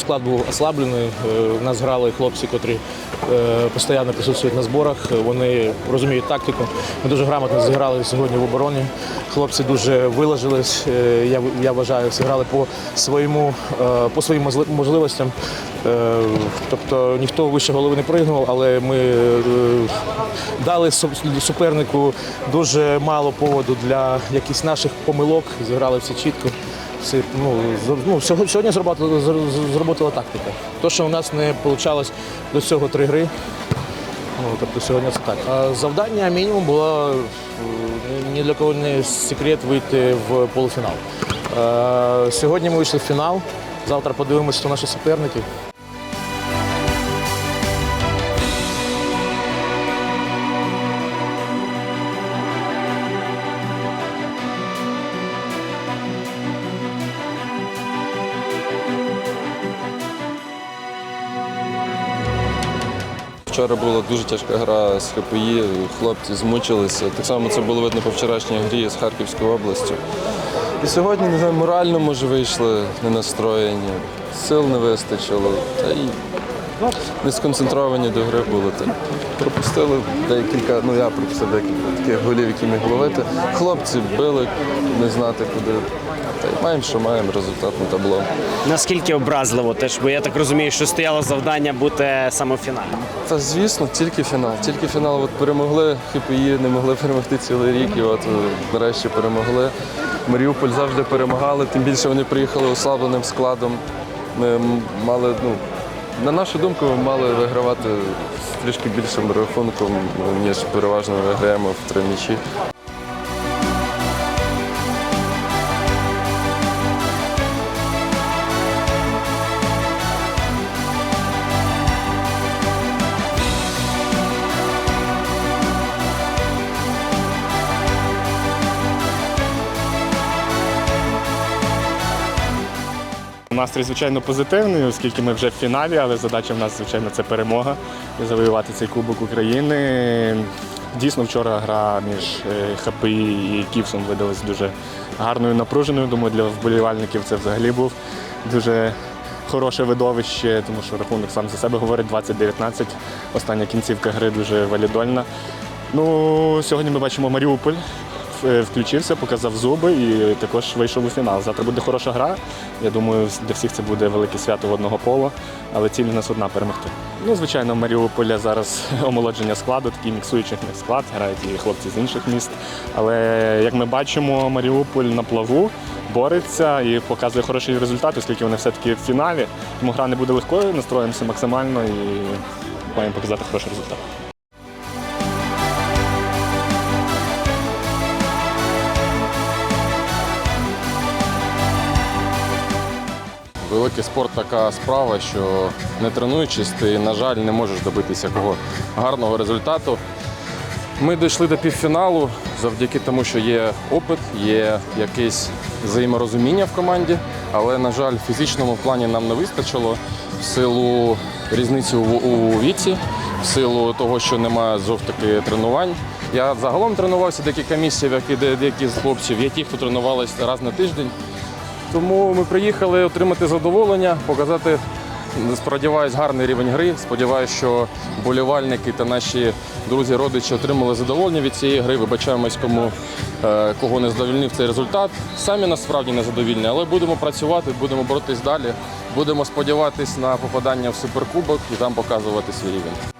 Склад був ослаблений. Е, У нас грали хлопці, котрі е, постійно присутствують на зборах. Вони розуміють тактику. Ми дуже грамотно зіграли сьогодні в обороні. Хлопці дуже виложились. Е, Я, я вважаю, зіграли по своєму е, по своїм можли- можливостям. Е, Тобто ніхто вище голови не пригнув, але ми е, дали су- супернику дуже мало поводу для якихось наших помилок. Зіграли всі чітко. Всі, ну, ну, сьогодні, зробила, тактика. То, що у нас не вийшло до цього три гри. Ну, тобто сьогодні це так. А завдання мінімум було ні для кого не секрет вийти в полуфінал. Е, Сьогодні ми вийшли в фінал. Завтра подивимося, хто наші суперники. Вчора була дуже тяжка гра з ХПІ, хлопці змучилися. Так само це було видно по вчорашній грі з Харківською областю. І сьогодні, не знаю, морально, може, вийшли не настроєні, сил не вистачило. Та й не сконцентровані до гри були. Так. Пропустили декілька, ну я пропустив декілька таких голів, які міг ловити. Хлопці били, не знати куди. Та й маємо, що маємо, результат на табло. Наскільки образливо теж, бо я так розумію, що стояло завдання бути саме в фіналі. Та звісно, тільки фінал. Тільки фінал. От перемогли ХПІ, не могли перемогти цілий рік, і от нарешті перемогли. Маріуполь завжди перемагали, тим більше вони приїхали ослабленим складом. Ми мали, ну, на нашу думку, ми мали вигравати з трішки більшим рахунком, ніж переважно виграємо в три м'ячі. Настрій, звичайно, позитивний, оскільки ми вже в фіналі, але задача в нас, звичайно, це перемога і завоювати цей Кубок України. Дійсно, вчора гра між е, ХПІ і Ківсом видалась дуже гарною, напруженою. Думаю, для вболівальників це взагалі був дуже хороше видовище, тому що рахунок сам за себе говорить 20-19. Остання кінцівка гри дуже валідольна. Ну, сьогодні ми бачимо Маріуполь. Е, Включився, показав зуби і також вийшов у фінал. Завтра буде хороша гра. Я думаю, для всіх це буде велике свято водного пола, але ціль у нас одна перемогти. Ну, звичайно, в Маріуполя зараз омолодження складу, такий міксуючий склад, грають і хлопці з інших міст. Але як ми бачимо, Маріуполь на плаву бореться і показує хороший результат, оскільки вони все-таки в фіналі. Тому гра не буде легкою, настроїмося максимально і маємо показати хороший результат. Великий спорт така справа, що не тренуючись, ти, на жаль, не можеш добитися якого гарного результату. Ми дійшли до півфіналу завдяки тому, що є опит, є якесь взаєморозуміння в команді, але, на жаль, в фізичному плані нам не вистачило в силу різниці у, віці, в силу того, що немає таки тренувань. Я загалом тренувався декілька місяців, як і деякі з хлопців. Є ті, хто тренувалися раз на тиждень. Тому ми приїхали отримати задоволення, показати, сподіваюсь, гарний рівень гри. Сподіваюсь, що болівальники та наші друзі, родичі отримали задоволення від цієї гри. Вибачаємось, кому е, кого не задовільнив цей результат. Самі насправді не задовільні, але будемо працювати, будемо боротись далі. Будемо сподіватись на попадання в суперкубок і там показувати свій рівень.